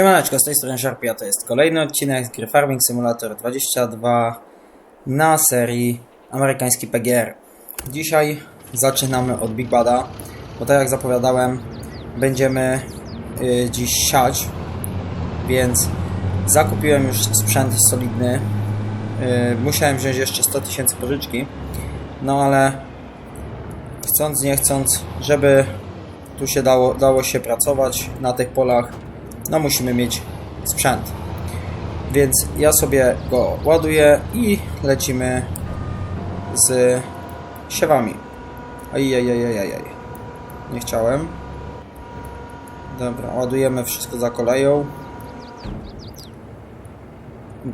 Siemaneczko, z tej strony Sharpie, a to jest kolejny odcinek z gry Farming Simulator 22 na serii amerykański PGR. Dzisiaj zaczynamy od Big Bada, bo tak jak zapowiadałem, będziemy y, dziś siać, więc zakupiłem już sprzęt solidny. Y, musiałem wziąć jeszcze 100 tysięcy pożyczki, no ale chcąc nie chcąc, żeby tu się dało, dało się pracować na tych polach, no musimy mieć sprzęt. Więc ja sobie go ładuję i lecimy z siewami. Ajajajajajaj. Nie chciałem. Dobra, ładujemy wszystko za koleją.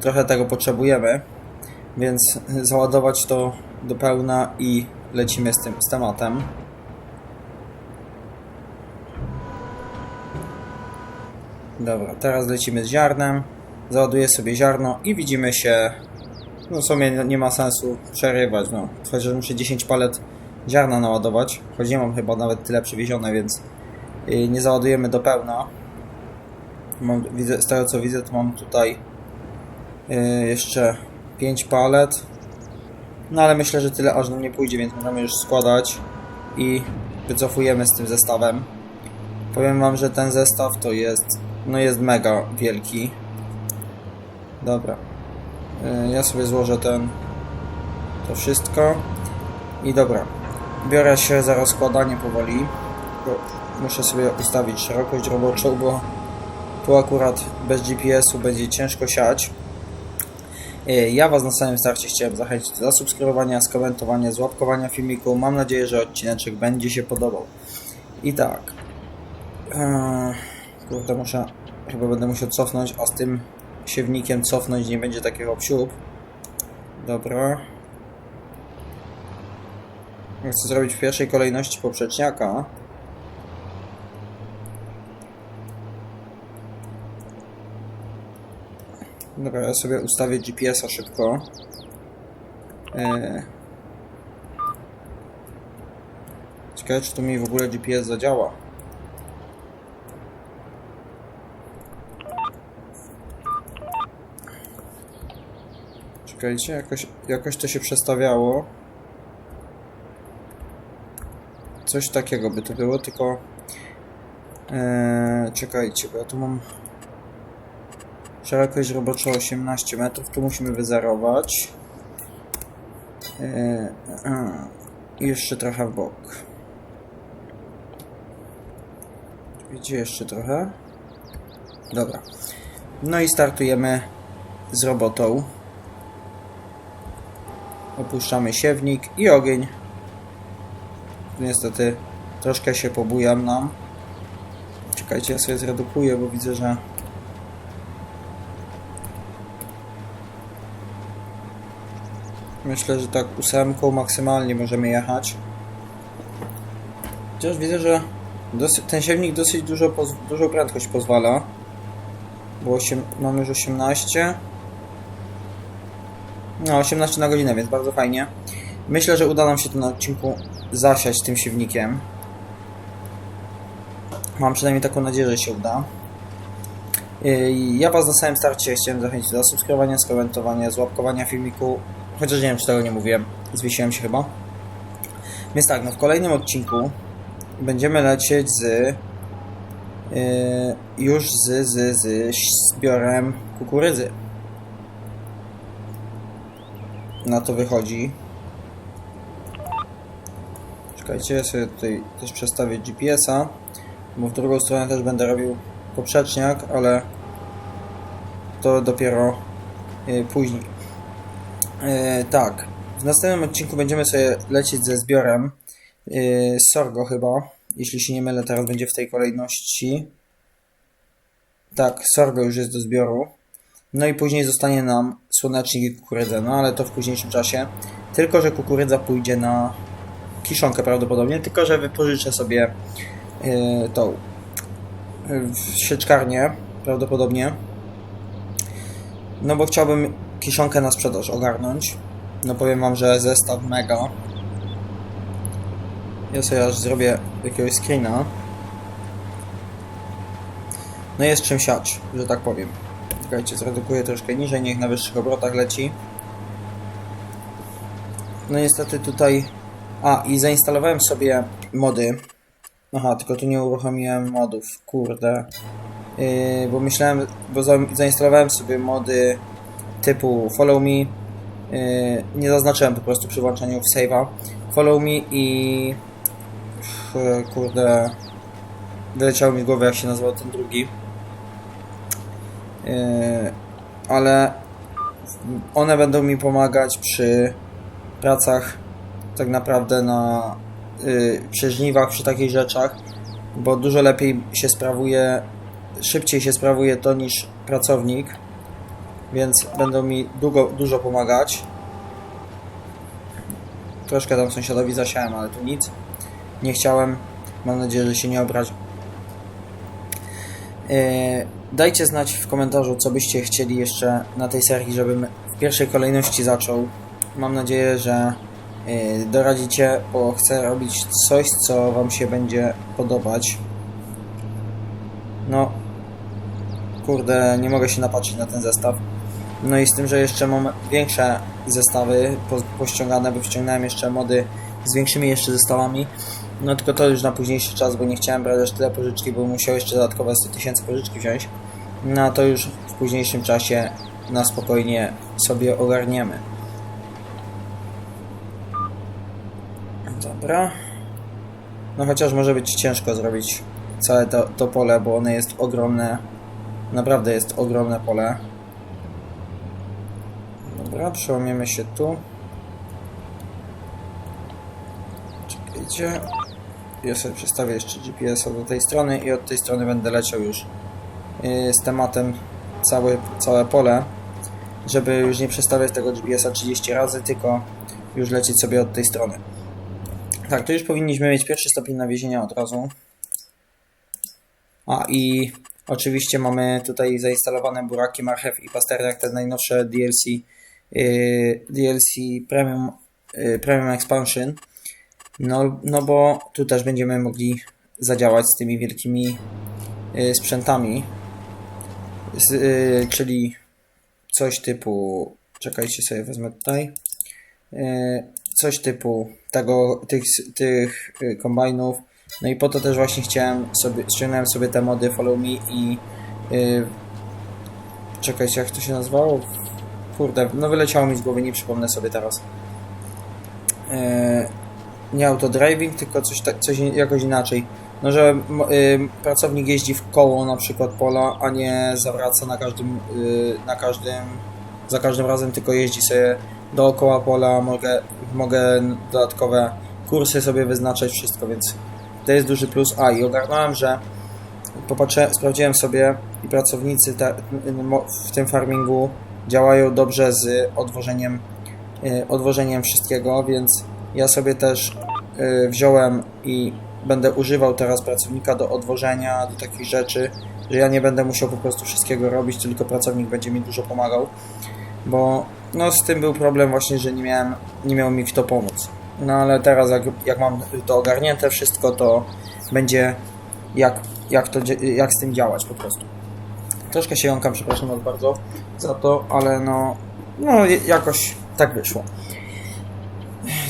Trochę tego potrzebujemy, więc załadować to do pełna i lecimy z tym z tematem. Dobra, teraz lecimy z ziarnem. Załaduję sobie ziarno i widzimy się. No w sumie nie ma sensu przerywać, no. Chociaż muszę 10 palet ziarna naładować. Choć nie mam chyba nawet tyle przywiezione, więc yy, nie załadujemy do pełna. Mam, widzę, z tego co widzę, to mam tutaj yy, jeszcze 5 palet. No ale myślę, że tyle aż nam nie pójdzie, więc możemy już składać i wycofujemy z tym zestawem. Powiem wam, że ten zestaw to jest, no jest mega wielki. Dobra. Y, Ja sobie złożę ten, to wszystko. I dobra. Biorę się za rozkładanie powoli. Muszę sobie ustawić szerokość roboczą, bo tu akurat bez GPS-u będzie ciężko siać. Y, Ja Was na samym starcie chciałem zachęcić do zasubskrybowania, skomentowania, złapkowania filmiku. Mam nadzieję, że odcineczek będzie się podobał. I tak. Eee, Kurde, muszę. Chyba będę musiał cofnąć, a z tym siewnikiem cofnąć nie będzie takiego psiub. Dobra. Chcę zrobić w pierwszej kolejności poprzeczniaka. Dobra, ja sobie ustawię GPS-a szybko. Eee. Ciekawe, czy tu mi w ogóle GPS zadziała. Czekajcie, jakoś, jakoś to się przestawiało. Coś takiego by to było, tylko... Eee, czekajcie, bo ja tu mam... Szerokość robocza 18 metrów, tu musimy wyzerować. Eee, a, jeszcze trochę w bok. Gdzie jeszcze trochę? Dobra. No i startujemy z robotą. Opuszczamy siewnik i ogień. Niestety troszkę się pobujam nam. Czekajcie, ja sobie zredukuję, bo widzę, że Myślę, że tak ósemką maksymalnie możemy jechać. Chociaż widzę, że ten siewnik dosyć dużo, dużo prędkość pozwala. Bo osiem, mamy już 18. No, 18 na godzinę, więc bardzo fajnie. Myślę, że uda nam się to na odcinku zasiać tym siewnikiem. Mam przynajmniej taką nadzieję, że się uda. Yy, Ja Was na samym starcie chciałem zachęcić do subskrybowania, skomentowania, złapkowania filmiku. Chociaż nie wiem, czy tego nie mówiłem. Zwiesiłem się chyba. Więc tak, no w kolejnym odcinku będziemy lecieć z yy, już z, z, z zbiorem kukurydzy. Na to wychodzi. Czekajcie, ja sobie tutaj też przestawię GPS-a, bo w drugą stronę też będę robił poprzeczniak, ale to dopiero yy, później. Yy, tak, w następnym odcinku będziemy sobie lecieć ze zbiorem yy, Sorgo chyba, jeśli się nie mylę, teraz będzie w tej kolejności. Tak, Sorgo już jest do zbioru. No i później zostanie nam słonecznik i kukurydza, no ale to w późniejszym czasie. Tylko, że kukurydza pójdzie na kiszonkę prawdopodobnie, tylko, że wypożyczę sobie yy, tą yy, sieczkarnię prawdopodobnie. No bo chciałbym kiszonkę na sprzedaż ogarnąć. No powiem wam, że zestaw mega. Ja sobie aż zrobię jakiegoś screena. no jest czym siać, że tak powiem. Czekajcie, zredukuję troszkę niżej, niech na wyższych obrotach leci. No niestety tutaj... A, i zainstalowałem sobie mody. Aha, tylko tu nie uruchomiłem modów, kurde. Yy, bo myślałem, bo za, zainstalowałem sobie mody typu Follow Me. Yy, nie zaznaczyłem po prostu przy włączaniu w save'a. Follow Me i... Pff, kurde... Wyleciało mi z głowy jak się nazywał ten drugi. Yy, ale one będą mi pomagać przy pracach tak naprawdę na yy, przy przy takich rzeczach, bo dużo lepiej się sprawuje, szybciej się sprawuje to niż pracownik, więc będą mi długo, dużo pomagać. Troszkę tam sąsiadowi zasiałem, ale tu nic. Nie chciałem. Mam nadzieję, że się nie obrazi. Yy, Dajcie znać w komentarzu, co byście chcieli jeszcze na tej serii, żebym w pierwszej kolejności zaczął. Mam nadzieję, że yy, doradzicie, bo chcę robić coś, co Wam się będzie podobać. No, kurde, nie mogę się napatrzeć na ten zestaw. No i z tym, że jeszcze mam większe zestawy po, pościągane, bo wciągnąłem jeszcze mody z większymi jeszcze zestawami. No tylko to już na późniejszy czas, bo nie chciałem brać aż tyle pożyczki, bo musiał jeszcze dodatkowe 100 tysięcy pożyczki wziąć. No to już w późniejszym czasie na spokojnie sobie ogarniemy. Dobra. No chociaż może być ciężko zrobić całe to, to pole, bo ono jest ogromne. Naprawdę jest ogromne pole. Dobra, przełamiemy się tu. Czekajcie. Ja sobie przestawię jeszcze GPS-a do tej strony i od tej strony będę leciał już z tematem całe, całe pole, żeby już nie przestawiać tego GPS-a 30 razy, tylko już lecieć sobie od tej strony. Tak, tu już powinniśmy mieć pierwszy stopień nawiezienia od razu. A i oczywiście mamy tutaj zainstalowane buraki, marchew i pasternak, te najnowsze DLC, yy, DLC Premium, yy, Premium Expansion. No, no bo tu też będziemy mogli zadziałać z tymi wielkimi y, sprzętami. Z, y, czyli coś typu. Czekajcie sobie, wezmę tutaj. Y, coś typu tego, tych, tych y, kombajnów. No i po to też właśnie chciałem sobie, ściągnąłem sobie te mody Follow Me i czekajcie, jak to się nazywało? Kurde, no wyleciało mi z głowy, nie przypomnę sobie teraz. Y, nie autodriving, tylko coś, tak, coś jakoś inaczej. No, że y, pracownik jeździ w koło na przykład pola, a nie zawraca na każdym, y, na każdym, za każdym razem, tylko jeździ sobie dookoła pola, mogę, mogę dodatkowe kursy sobie wyznaczać, wszystko, więc to jest duży plus. A i ogarnąłem, że popatrzę, sprawdziłem sobie i pracownicy te, w tym farmingu działają dobrze z odwożeniem, y, odwożeniem wszystkiego, więc ja sobie też y, wziąłem i będę używał teraz pracownika do odwożenia, do takich rzeczy, że ja nie będę musiał po prostu wszystkiego robić, tylko pracownik będzie mi dużo pomagał, bo no z tym był problem właśnie, że nie miałem, nie miał mi kto pomóc. No ale teraz jak, jak mam to ogarnięte wszystko, to będzie jak, jak, to, jak z tym działać po prostu. Troszkę się jąkam, przepraszam was bardzo za to, ale no, no jakoś tak wyszło.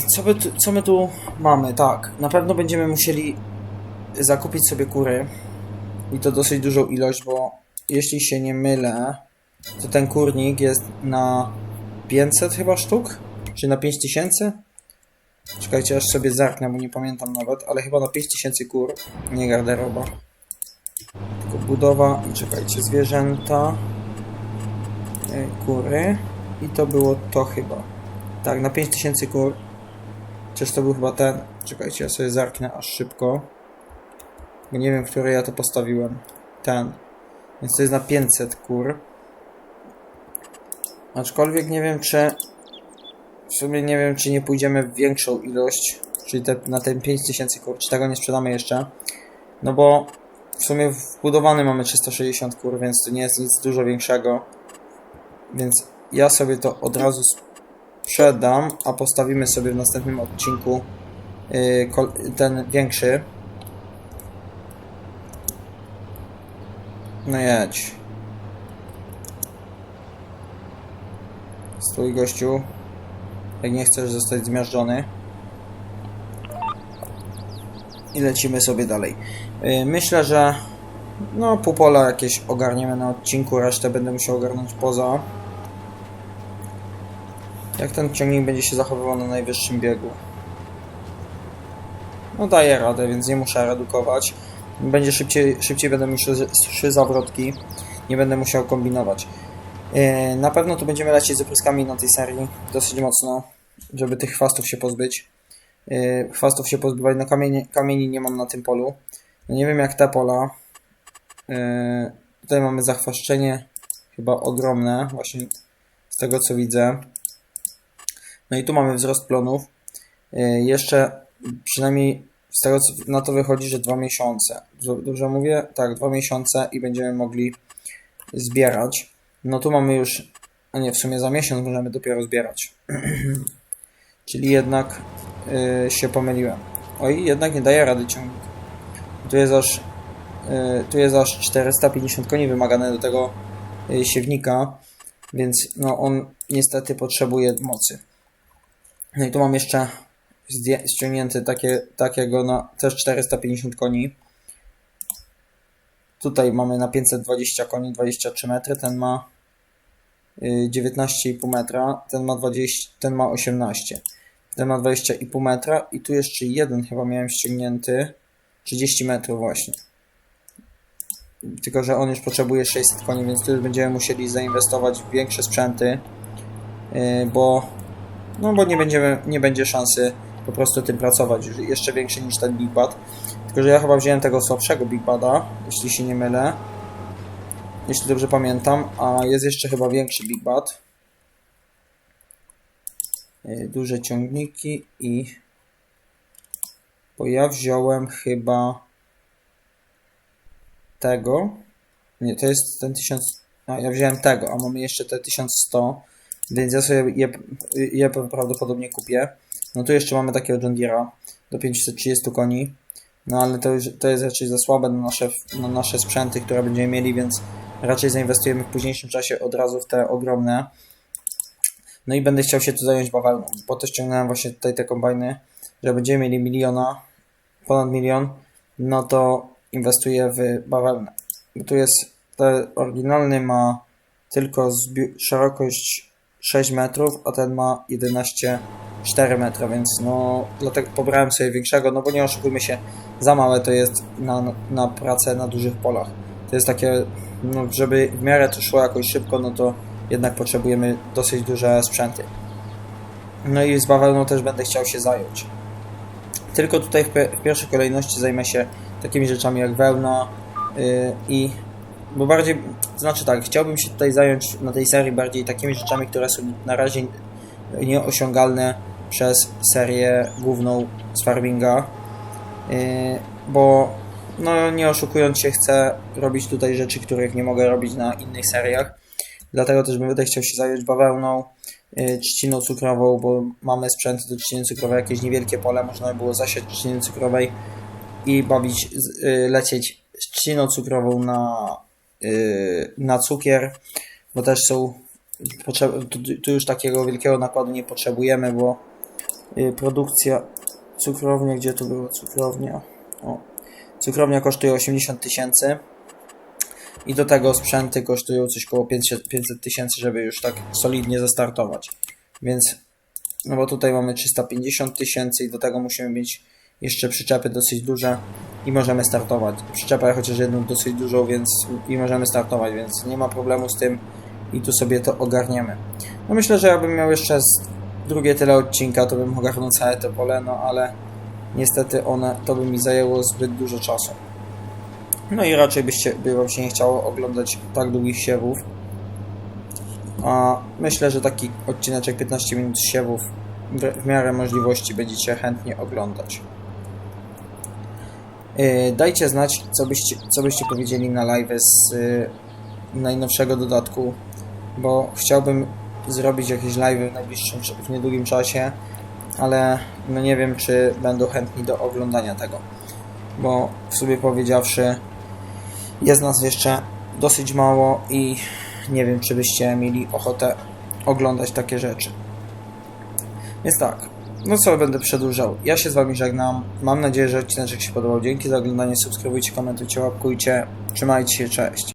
Co my, tu, co my tu mamy? Tak, na pewno będziemy musieli zakupić sobie kury i to dosyć dużą ilość, bo jeśli się nie mylę, to ten kurnik jest na 500 chyba sztuk? Czy na 5000? Czekajcie, aż sobie zerknę, bo nie pamiętam nawet, ale chyba na 5000 kur, nie garderoba. Tylko budowa czekajcie, zwierzęta, e, kury i to było to chyba. Tak, na 5000 kur. Czyż to był chyba ten? Czekajcie, ja sobie zerknę aż szybko. Bo nie wiem, który ja to postawiłem. Ten. Więc to jest na 500 kur. Aczkolwiek nie wiem, czy... W sumie nie wiem, czy nie pójdziemy w większą ilość. Czyli te, na ten 5000 kur. Czy tego nie sprzedamy jeszcze. No bo w sumie wbudowany mamy 360 kur, więc to nie jest nic dużo większego. Więc ja sobie to od razu sprzedam, a postawimy sobie w następnym odcinku kol- ten większy. No jedź. Stój gościu. Jak nie chcesz zostać zmiażdżony. I lecimy sobie dalej. Yy, Myślę, że no pół pola jakieś ogarniemy na odcinku, resztę będę musiał ogarnąć poza. Jak ten ciągnik będzie się zachowywał na najwyższym biegu? No daje radę, więc nie muszę redukować. Będzie szybciej, szybciej będę miał trzy, zawrotki. Nie będę musiał kombinować. Yy, Na pewno tu będziemy lecieć z opryskami na tej serii dosyć mocno, żeby tych chwastów się pozbyć. Yy, Chwastów się pozbywać, no kamieni, kamieni nie mam na tym polu. No nie wiem jak te pola. Yy, Tutaj mamy zachwaszczenie chyba ogromne, właśnie z tego co widzę. No i tu mamy wzrost plonów. Yy, Jeszcze przynajmniej z tego co na to wychodzi, że dwa miesiące. Dobrze- mówię? Tak, dwa miesiące i będziemy mogli zbierać. No tu mamy już, a nie, w sumie za miesiąc możemy dopiero zbierać. Czyli jednak yy, się pomyliłem. Oj, jednak nie daje rady ciągnik. Tu jest aż, yy, tu jest aż 450 koni wymagane do tego yy, siewnika, więc no on niestety potrzebuje mocy. No i tu mam jeszcze ściągnięty takie, takiego na też 450 koni. Tutaj mamy na 520 koni 23 metry, ten ma y, 19,5 metra, ten ma 20, ten ma 18. Ten ma 20,5 metra i tu jeszcze jeden chyba miałem ściągnięty 30 metrów właśnie. Tylko, że on już potrzebuje 600 koni, więc tu już będziemy musieli zainwestować w większe sprzęty, y, bo no bo nie będziemy, nie będzie szansy po prostu tym pracować, jeszcze większy niż ten Big Bad. Tylko, że ja chyba wziąłem tego słabszego Big Bada, jeśli się nie mylę. Jeśli dobrze pamiętam, a jest jeszcze chyba większy Big Bad. Yy, Duże ciągniki i... Bo ja wziąłem chyba tego. Nie, to jest ten 1000. A ja wziąłem tego, a mamy jeszcze te 1100. Więc ja sobie je, je prawdopodobnie kupię. No tu jeszcze mamy takiego John Deere'a do 530 koni. No ale to, już, to jest raczej za słabe na nasze, na nasze sprzęty, które będziemy mieli, więc raczej zainwestujemy w późniejszym czasie od razu w te ogromne. No i będę chciał się tu zająć bawełną, bo też ściągnąłem właśnie tutaj te kombajny, że będziemy mieli miliona, ponad milion, no to inwestuję w bawełnę. Tu jest, ten oryginalny ma tylko szerokość 6 metrów, a ten ma 11,4 metra, więc no dlatego pobrałem sobie większego, no bo nie oszukujmy się, za małe to jest na, na pracę na dużych polach. To jest takie, no żeby w miarę to szło jakoś szybko, no to jednak potrzebujemy dosyć duże sprzęty. No i z bawełną też będę chciał się zająć. Tylko tutaj w, w pierwszej kolejności zajmę się takimi rzeczami jak wełna yy, i bo bardziej, znaczy tak, chciałbym się tutaj zająć na tej serii bardziej takimi rzeczami, które są na razie nieosiągalne przez serię główną z farminga, yy, bo no nie oszukując się chcę robić tutaj rzeczy, których nie mogę robić na innych seriach, dlatego też będę chciał się zająć bawełną, yy, trzciną cukrową, bo mamy sprzęt do trzciny cukrowej, jakieś niewielkie pole, można by było zasiać trzciny cukrowej i bawić, yy, lecieć z trzciną cukrową na na cukier, bo też są tu, już takiego wielkiego nakładu nie potrzebujemy, bo yy, produkcja cukrownia, gdzie tu była cukrownia? O, cukrownia kosztuje 80 tysięcy i do tego sprzęty kosztują coś koło 500 500 tysięcy, żeby już tak solidnie zastartować. Więc, no bo tutaj mamy 350 tysięcy i do tego musimy mieć jeszcze przyczepy dosyć duże i możemy startować. Przyczepę chociaż jedną dosyć dużą, więc i możemy startować, więc nie ma problemu z tym i tu sobie to ogarniemy. No myślę, że jakbym miał jeszcze drugie tyle odcinka, to bym ogarnął całe to pole, no ale niestety one, to by mi zajęło zbyt dużo czasu. No i raczej byście, by wam się nie chciało oglądać tak długich siewów. A myślę, że taki odcineczek 15 minut siewów w miarę możliwości będziecie chętnie oglądać. Yy, Dajcie znać, co byście, co byście powiedzieli na live z yy, najnowszego dodatku, bo chciałbym zrobić jakieś live w najbliższym, w niedługim czasie, ale no nie wiem, czy będą chętni do oglądania tego, bo w sobie powiedziawszy, jest nas jeszcze dosyć mało i nie wiem, czy byście mieli ochotę oglądać takie rzeczy. Więc tak, no co będę przedłużał. Ja się z wami żegnam. Mam nadzieję, że odcinek się podobał. Dzięki za oglądanie, subskrybujcie, komentujcie, łapkujcie. Trzymajcie się, cześć.